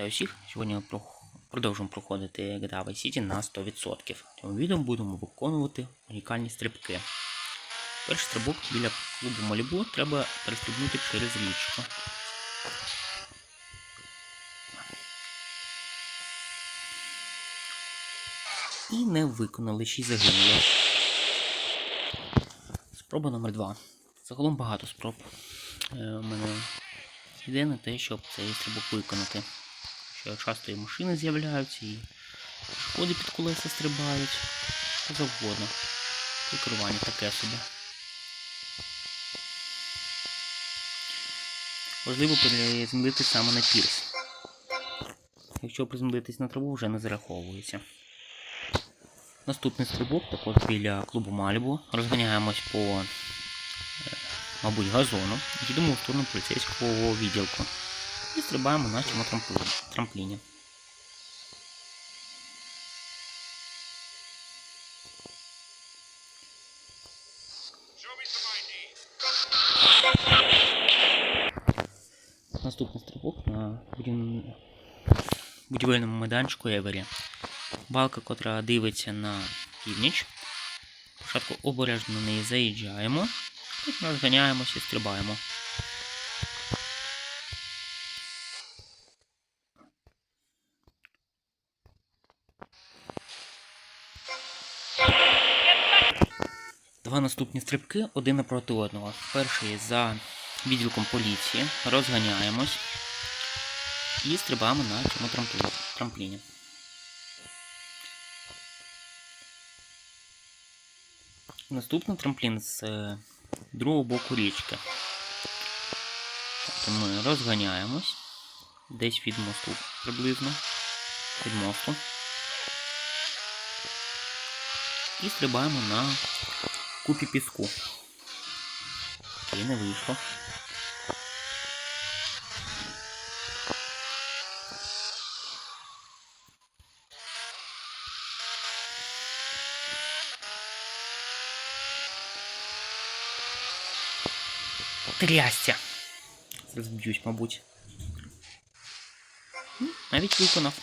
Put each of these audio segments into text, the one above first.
Вітаю всіх! Сьогодні ми продовжуємо проходити GTA Vice City на 100%. В цьому відео будемо виконувати унікальні стрибки. Перший стрибок біля клубу Малібу треба перестрибнути через річку. І не виконали, ще й загинули. Спроба номер 2. Загалом багато спроб. Е, у мене йде на те, щоб цей стрибок виконати. Що часто і машини з'являються, і шкоди під колеса стрибають. Що завгодно. І керування таке собі. Важливо приземлити саме на пірс. Якщо приземлитись на траву, вже не зараховується. Наступний стрибок також біля клубу Малібу. Розганяємось по, е, мабуть, газону. Їдемо в сторону поліцейського відділку. І стрибаємо на цьому трамплі- трампліні. Наступний стрибок на будівельному майданчику Евері. Балка, котра дивиться на північ. Спочатку обережно на неї заїжджаємо, потім розганяємося і стрибаємо. Два наступні стрибки один напроти одного. Перший за відділком поліції. Розганяємось і стрибаємо на цьому трампліні. Наступний трамплін з е, другого боку річки. Тобто ми розганяємось десь від мосту приблизно. Від мосту. І стрибаємо на купі піску. І не вийшло. Трясся. Зараз б'юсь, мабуть. Навіть виконав.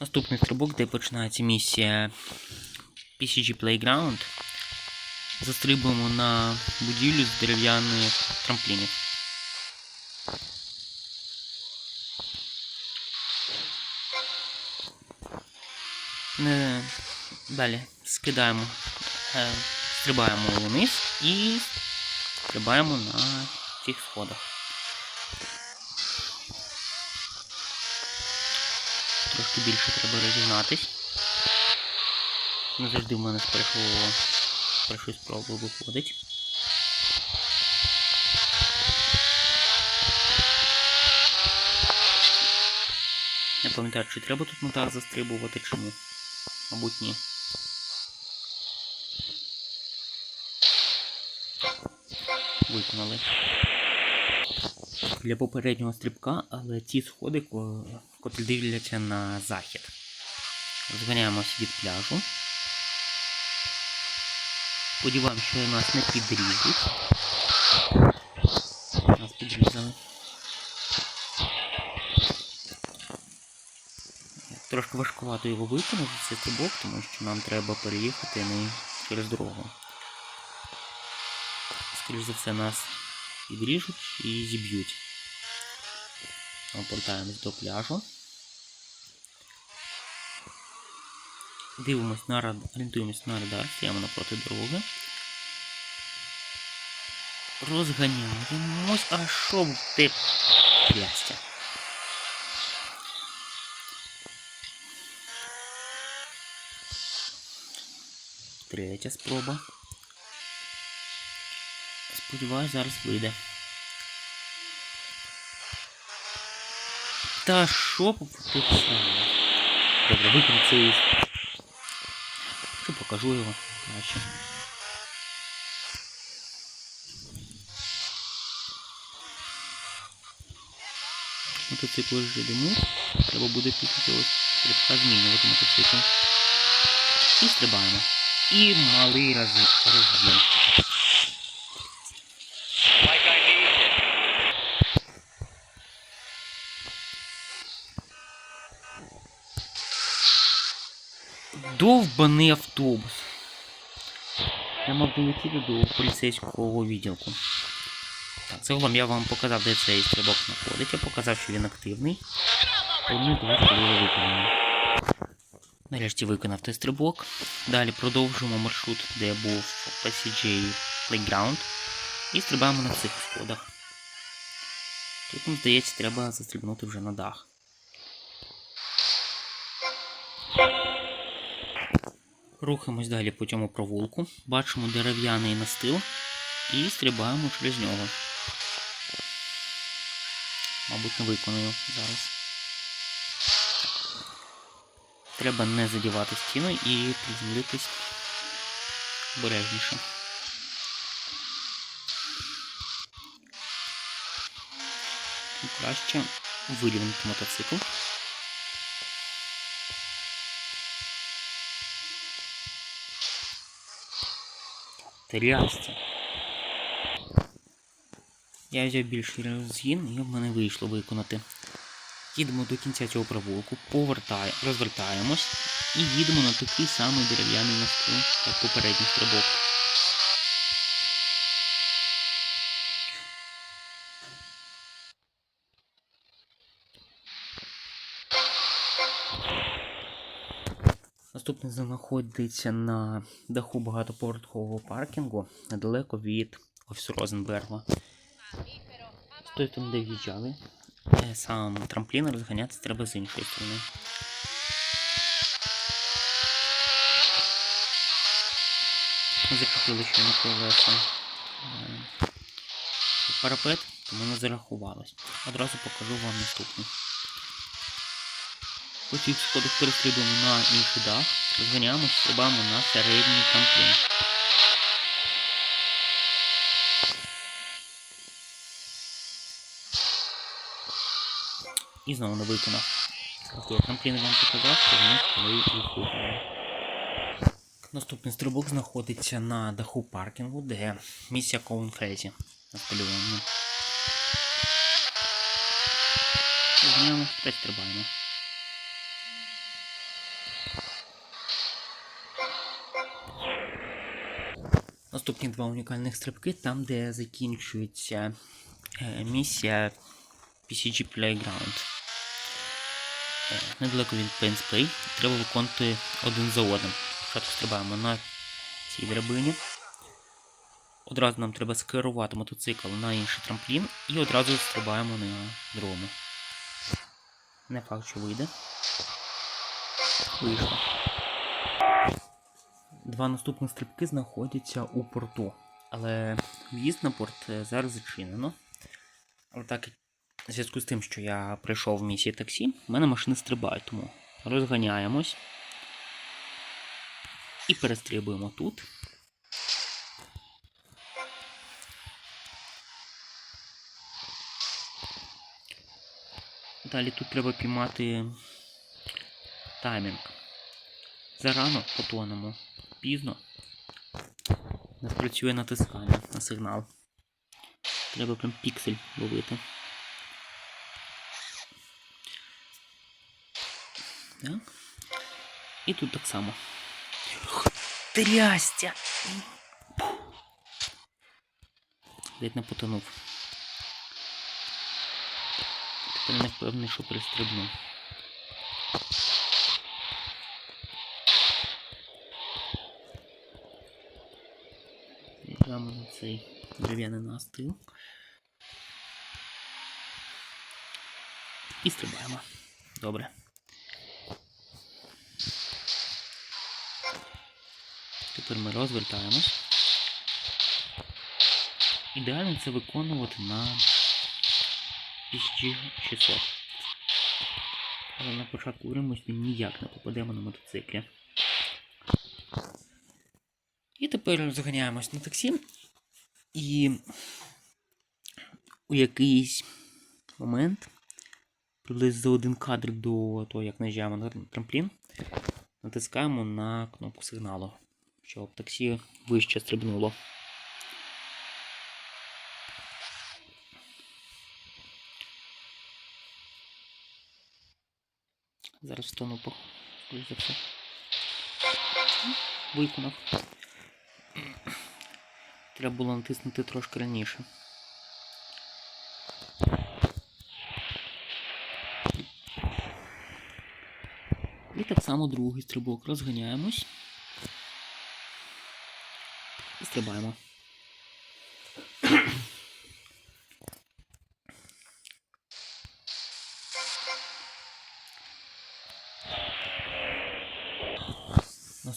Наступний стрибок, де починається місія PCG Playground. Застрибуємо на будівлю з дерев'яних трамплінів. Не... Далі скидаємо, е, стрибаємо вниз і стрибаємо на цих сходах. Трошки більше треба розігнатись. Не завжди в мене з першого з першої виходить. Не пам'ятаю, чи треба тут мотар застрибувати, чи ні. Мабуть, ні. Виконали. Для попереднього стрибка, але ці сходи, котрі дивляться на захід. Розганяємося від пляжу. Сподіваємось, що нас не підріжуть. Нас підрізали. Трошки важкувато його виконати, цей стрибок, тому що нам треба переїхати не через дорогу. Скоріше за все нас підріжуть і зіб'ють. Повертаємось до пляжу. Дивимось на орієнтуємось на радар, стоїмо напроти дороги. Розганяємось, а що ти плястя? Третя спроба. Сподіваюсь, зараз вийде. Та що попитися? Добре, викину цей. Покажу його краще. Мотоцикл вже диму. Треба буде піти ось стрибка змінювати мотоцикл. І стрибаємо. І малий роз... Довбаний автобус. Я мав долетіти до поліцейського відділку. Так, загалом я вам показав, де цей стрибок знаходиться, показав, що він активний. Одну два виконані. Нарешті виконав той стрибок. Далі продовжуємо маршрут, де був PCJ Playground. І стрибаємо на цих сходах. Тут, нам здається, треба застрибнути вже на дах. Рухаємось далі по цьому провулку. Бачимо дерев'яний настил і стрибаємо через нього. Мабуть, не виконую зараз. Треба не задівати стіну і приземлитись обережніше. І краще вирівняти мотоцикл. Трясся. Я взяв більший розгін і в мене вийшло виконати. Їдемо до кінця цього провулку, повертаємо, розвертаємось і їдемо на такий самий дерев'яний настил, як попередній стрибок. Наступний знаходиться на даху багатоповерхового паркінгу недалеко від офісу Розенберга. Тої сторони, де в'їжджали. Е, Сам трамплін розганятися треба з іншої сторони. Закріпили ще на колеса. Е, Парапет, тому не зарахувалось. Одразу покажу вам наступний. По цих сходах перестрибуємо на інший дах, розганяємо, стрибаємо на середній трамплін. І знову не виконав. Тобто трамплін вам показав, що їх виконали. Наступний стрибок знаходиться на даху паркінгу, де місія Коунфрезі на полюванні. Розганяємо та стрибаємо. Наступні два унікальних стрибки там, де закінчується е, місія PCG Playground. Е, недалеко від Painspray. Треба виконувати один за одним. Спочатку стрибаємо на цій драбині. Одразу нам треба скерувати мотоцикл на інший трамплін і одразу стрибаємо на другому. Не факт, що вийде. Вийшло. Два наступних стрибки знаходяться у порту. Але в'їзд на порт е, зараз зачинено. Але так, в зв'язку з тим, що я прийшов в місії таксі, в мене машини стрибають, тому розганяємось. І перестрибуємо тут. Далі тут треба піймати таймінг. Зарано потонемо. Пізно. Не спрацює натискання на сигнал. Треба прям піксель ловити. Так. І тут так само. Трястя! Ледь не потонув. Тепер не впевнений, що перестрибнув. Прямо на цей дерев'яний настил. І стрибаємо. Добре. Тепер ми розвертаємось. Ідеально це виконувати на PSG 600. Але на початку гри ніяк не попадемо на мотоциклі. І тепер розганяємось на таксі. І у якийсь момент, приблизно за один кадр до того, як наїжджаємо на трамплін, натискаємо на кнопку сигналу, щоб таксі вище стрибнуло. Зараз встану по. Виконав. Треба було натиснути трошки раніше. І так само другий стрибок розганяємось. І стрибаємо.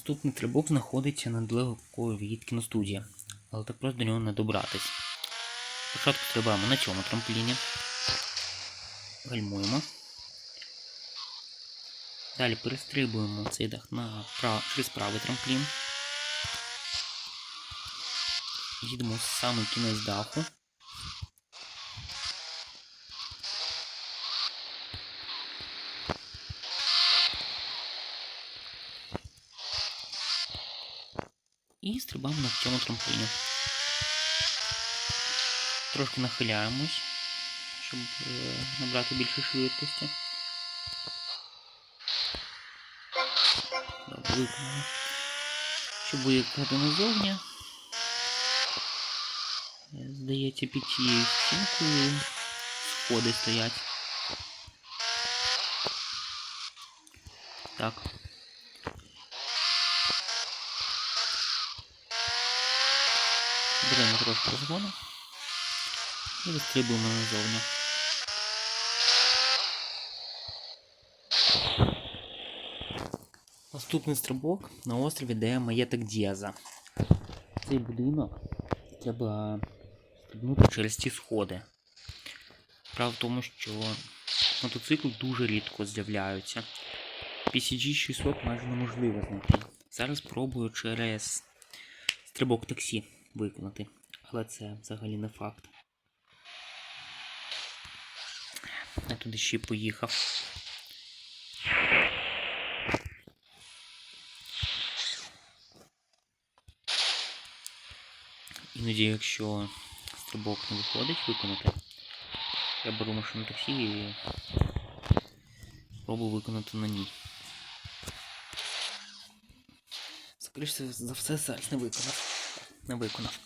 Наступний стрибок знаходиться недалеко від кіностудії, але так просто до нього не добратись. Спочатку стрибаємо на цьому трампліні. Гальмуємо. Далі перестрибуємо цей дах на прав... через правий трамплін. Їдемо в самий кінець даху. І стрибаємо на цьому трампліні. Трошки нахиляємось, щоб е, набрати більше швидкості. Добре. Щоб виїхати назовні. Е, Здається, під тією стінкою сходи стоять. Так. Беремо трошки розгону і вистрибуємо назовні. Наступний стрибок на острові, де маєток Діаза. Цей будинок треба стрибнути через ці сходи. Справа в тому, що мотоцикли дуже рідко з'являються. PCG 600 майже неможливо знайти. Зараз пробую через стрибок таксі виконати. Але це взагалі не факт. Я туди ще поїхав. Іноді, якщо стрибок не виходить виконати, я беру машину таксі і пробую виконати на ній. Скоріше за все, зараз не виконав. Не виконав.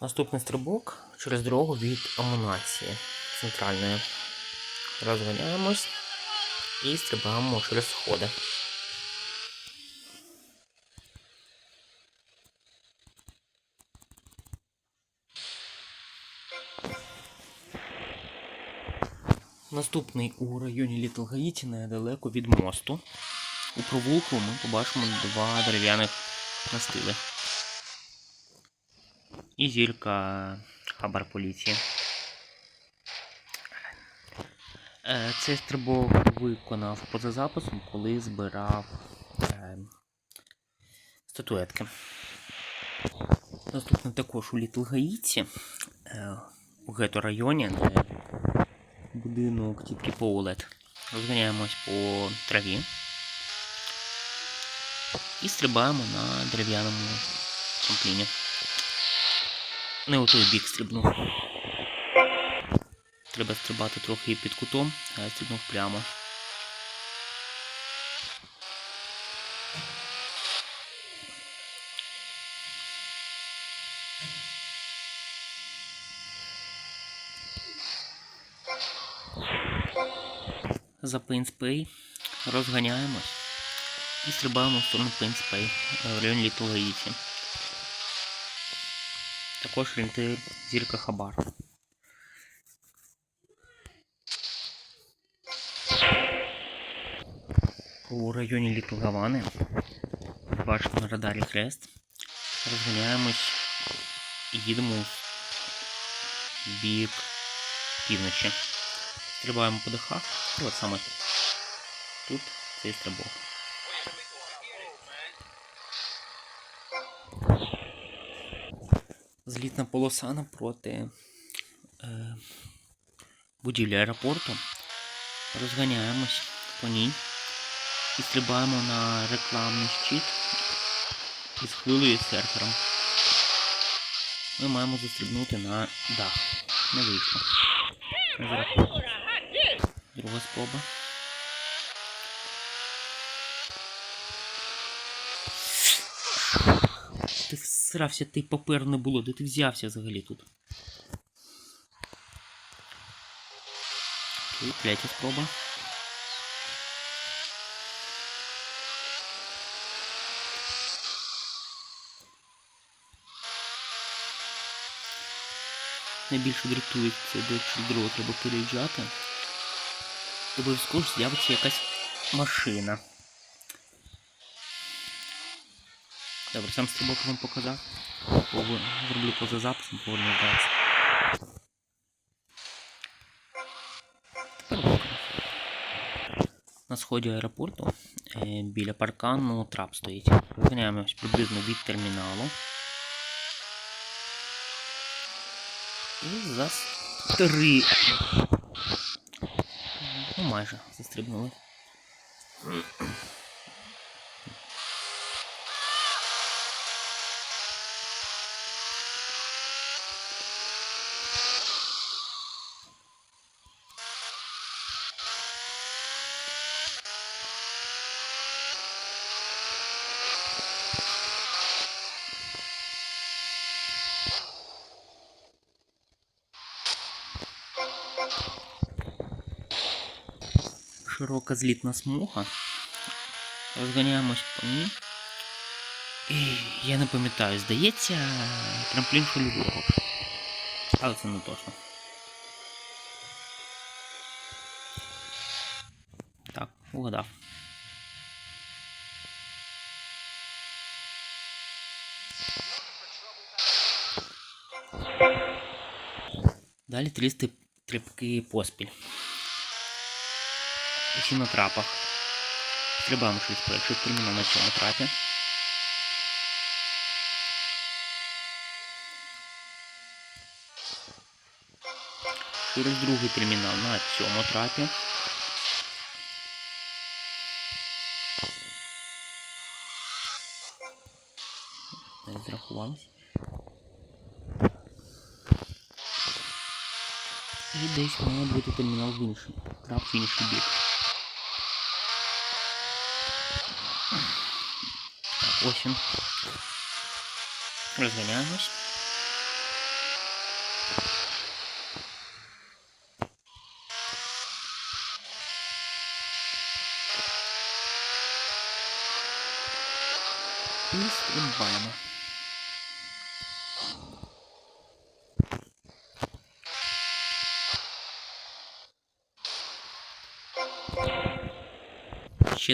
Наступний стрибок через дорогу від амунації центральної. Розганяємось і стрибаємо через сходи. Наступний у районі Літл Гаїті недалеко від мосту. У провулку ми побачимо два дерев'яних настили. І зірка хабар поліції. Цей стрибок виконав поза записом, коли збирав е, статуетки. Наступне також у Літл Гаїті, е, у гетто районі, де будинок тільки Поулет. Розганяємось по траві. І стрибаємо на дерев'яному трампліні. Не у той бік стрибнув. Треба стрибати трохи під кутом, а я стрибнув прямо. За Пейнспей розганяємось і стрибаємо в сторону Пейнспей в районі Літл Гаїті. Також орієнтир зірка Хабар. У районі Літл Гавани бачимо на радарі хрест. Розганяємось і їдемо в бік півночі. Стрибаємо по дахах. І от саме тут цей стрибок. Злітна полоса напроти е, будівлі аеропорту. Розганяємось по ній і стрибаємо на рекламний щит із хвилею серфером. Ми маємо застрибнути на дах. Не вийшло. Друга спроба. Ти всрався, ти папер не було, де ти взявся взагалі тут? Окей, третя спроба. Найбільше дратує це до чудово треба переїжджати. Обов'язково з'явиться якась машина. Добре, сам стрибок вам показав. Зроблю поза записом, поверну зараз. Тепер добре. На сході аеропорту е, біля паркану трап стоїть. Розганяємось приблизно від терміналу. І за три. Ну, майже застрибнули. Широка злітна смуга. Розганяємось по ній. І я не пам'ятаю, здається, трамплін шольового. Але це не точно. Так, угадав. Далі три степ- стрибки поспіль. Усі на трапах. Стрибаємо щось перший термінал на цьому трапі. Через другий термінал на цьому трапі. Не зрахувалось. І десь має бути термінал в інший. Трап в інший бік. Так, ось він. Розганяємось. І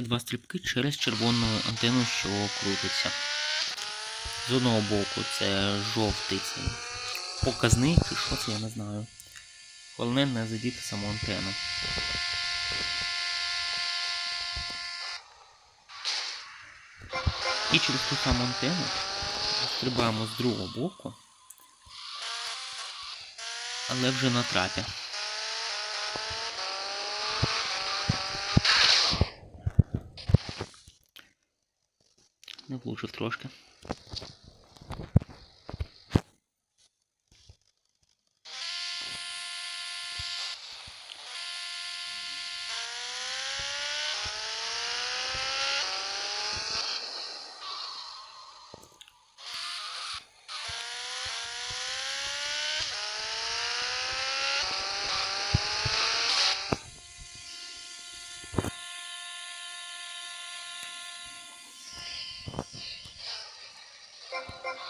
два стрибки через червону антенну, що крутиться. З одного боку це жовтий цей показник, чи що це, я не знаю. Головне не задіти саму антенну. І через ту саму антенну стрибаємо з другого боку, але вже на трапі. Не влучив трошки.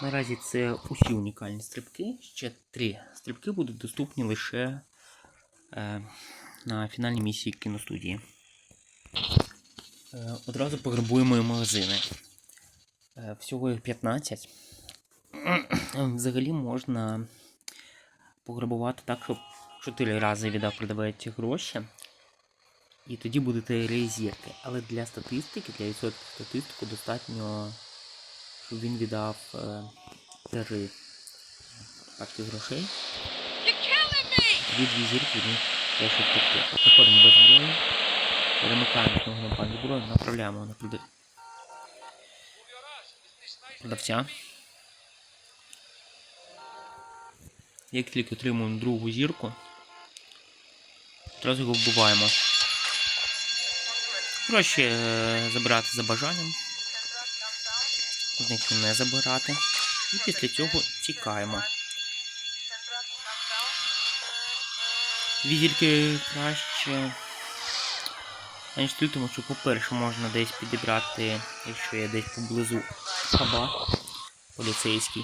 Наразі це усі унікальні стрибки. Ще три стрибки будуть доступні лише е, на фінальній місії кіностудії. Е, одразу пограбуємо і магазини. Е, всього їх 15. Взагалі можна пограбувати так, щоб 4 рази віддав продавець гроші. І тоді будете рейзірки. Але для статистики, для відсотків статистику достатньо щоб він віддав е, три пачки грошей. Тоді дві зірки них теж втекти. Заходимо без зброї, перемикаємо знову на пан зброю, направляємо на прода- продавця. Як тільки отримуємо другу зірку, Одразу його вбиваємо. Краще е, забирати за бажанням. З не забирати. І після цього тікаємо. Візірки краще. Аніж тому що, по-перше, можна десь підібрати, якщо є десь поблизу хаба поліцейський.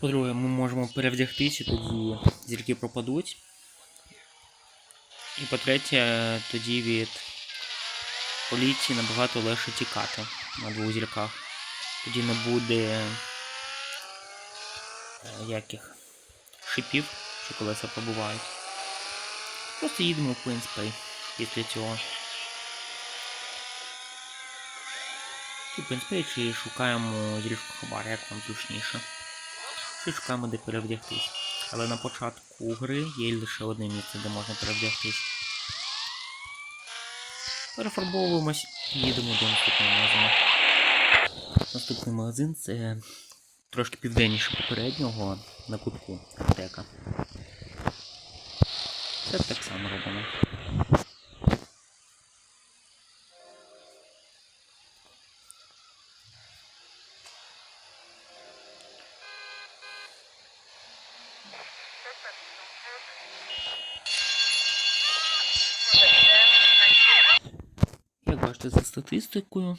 По-друге, ми можемо перевдягтися, тоді зірки пропадуть. І по-третє, тоді від поліції набагато легше тікати на двох зірках. Тоді не буде е, яких шипів, що колеса пробувають. Просто їдемо в PNSP після цього. Чи PNSP, чи шукаємо зірку хабара, як вам зручніше. Чи шукаємо де перевдягтись. Але на початку гри є лише одне місце, де можна перевдягтись. Перефарбовуємось і їдемо до наступного магазину. Наступний магазин це трошки південніше попереднього на кутку аптека. Це так само робимо. Статистикою.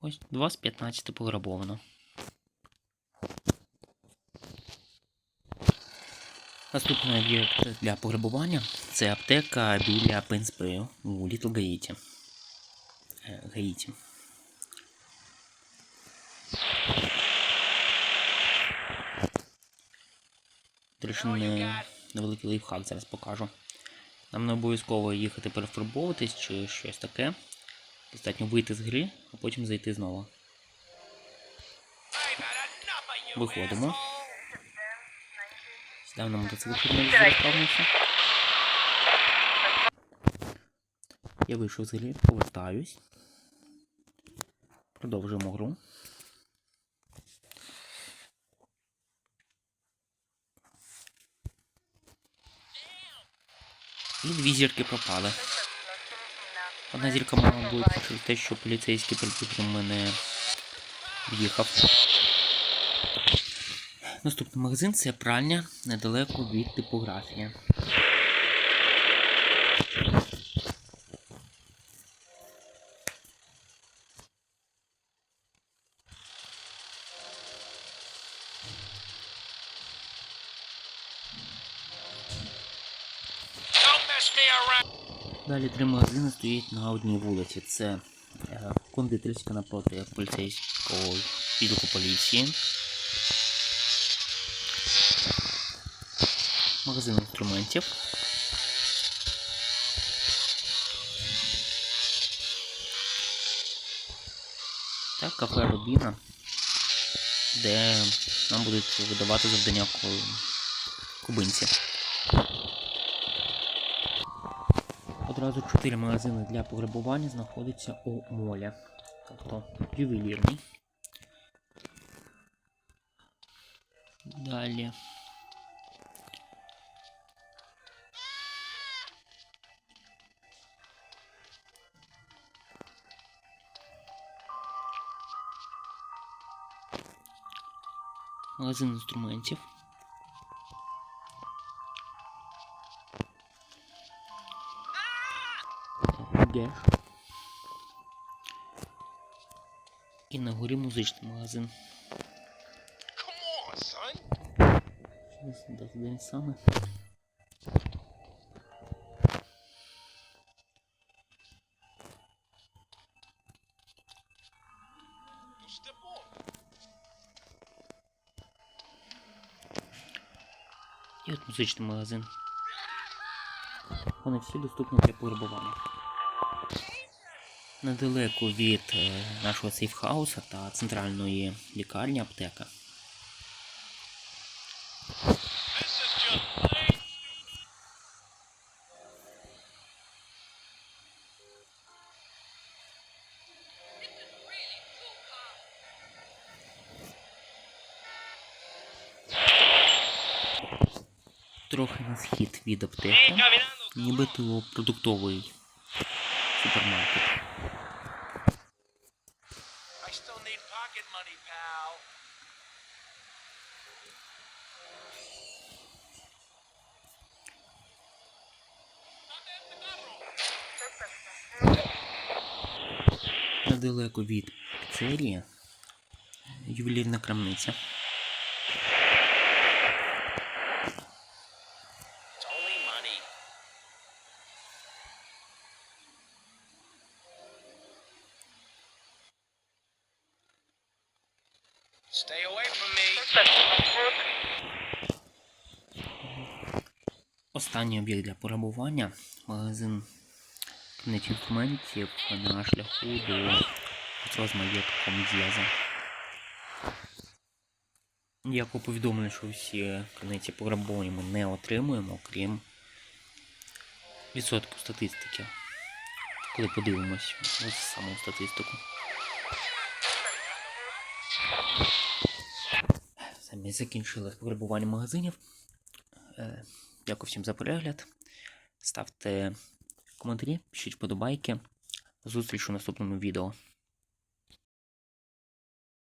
Ось 2 з 15 пограбовано. Наступний об'єкт для пограбування це аптека біля Пенспею у Літл Гаїті. Е, Гаїті. Не, невеликий лайфхак зараз покажу. Нам не обов'язково їхати перефарбовуватись чи щось таке. Достатньо вийти з гри, а потім зайти знову. Виходимо. Сідаємо на мотоцикл, не заправився. Я вийшов з гри, повертаюсь. Продовжуємо гру. І дві зірки пропали. Одна зірка мала бути через те, що поліцейський припустимо мене в'їхав. Наступний магазин це пральня недалеко від типографії. Don't mess me around. Далі три магазини стоять на одній вулиці. Це е, кондитерська напроти поліцейського відділку поліції. Магазин інструментів. Та кафе Рубіна, де нам будуть видавати завдання кубинці. Одразу чотири магазини для пограбування знаходяться у молі. Тобто ювелірний. Далі. Магазин інструментів. Геш. І на горі музичний магазин. Зараз де саме. І от музичний магазин. Вони всі доступні для пограбування недалеко від е, нашого сейфхауса та центральної лікарні аптека. Трохи на схід від аптеки, нібито продуктовий супермаркет. Недалеко від піцерії ювелірна крамниця. Stay away from me. Останній об'єкт для пограбування магазин книг інструментів на шляху до з маєтком Д'єза. Як повідомлено, що всі криниці пограбовані ми не отримуємо, крім відсотку статистики. Коли подивимось ось саму статистику. Все, ми закінчили з магазинів. Е, Дякую всім за перегляд. Ставте коментарі, пишіть вподобайки. Зустріч у наступному відео.